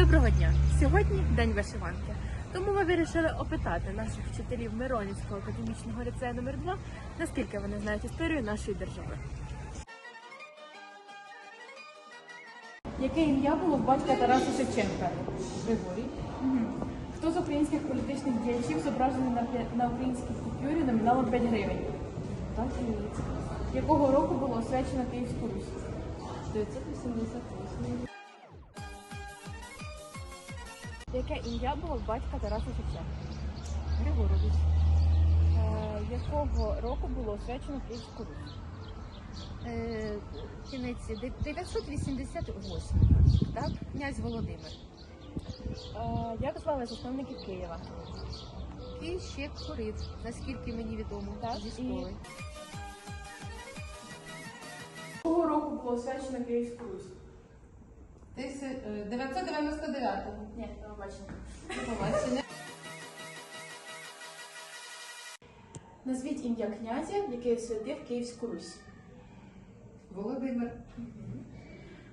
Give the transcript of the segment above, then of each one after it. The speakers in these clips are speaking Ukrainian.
Доброго дня! Сьогодні день вишиванки. Тому ми вирішили опитати наших вчителів Миронівського академічного ліцею номер 2 наскільки вони знають історію нашої держави. Яке ім'я було в батька Тараса Шевченка? Григорій. Хто з українських політичних діячів зображений на, на українській купюрі номіналом 5 гривень? Так, Якого року було освячено Київську Русь? 988. Яке ім'я було в батька Тараса Шевченка? Григорович. Е, якого року було освячено Київську Русь? Е, кінець 988, так? Князь Володимир. Е, як звали засновників Києва? І ще курив, наскільки мені відомо, Так, зі школи. Якого року було освячено Київську Русь? 999-го. Ні. До побачення. Назвіть ім'я князя, який освятив Київську Русь. Володимир.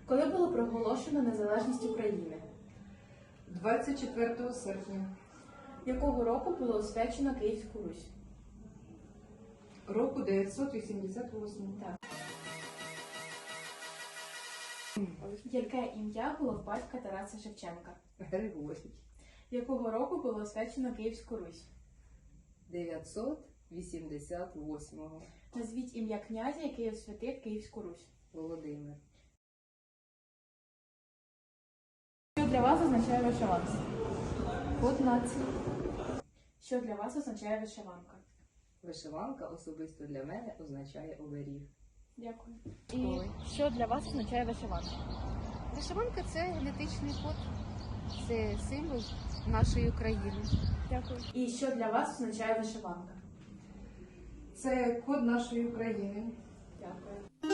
Коли було проголошено незалежність України? 24 серпня. Якого року було освячено Київську Русь? Року 988. Так. Яке ім'я було в батька Тараса Шевченка? Григорій. Якого року було освячено Київську Русь? 988. Назвіть ім'я князя, який освятив Київську Русь. Володимир. Що для вас означає вишиванка? Код нації. Що для вас означає вишиванка? Вишиванка особисто для мене означає оберіг. Дякую. І що для вас означає вишиванка? Вишиванка це генетичний код, це символ нашої країни. Дякую. І що для вас означає вишиванка? Це код нашої України. Дякую.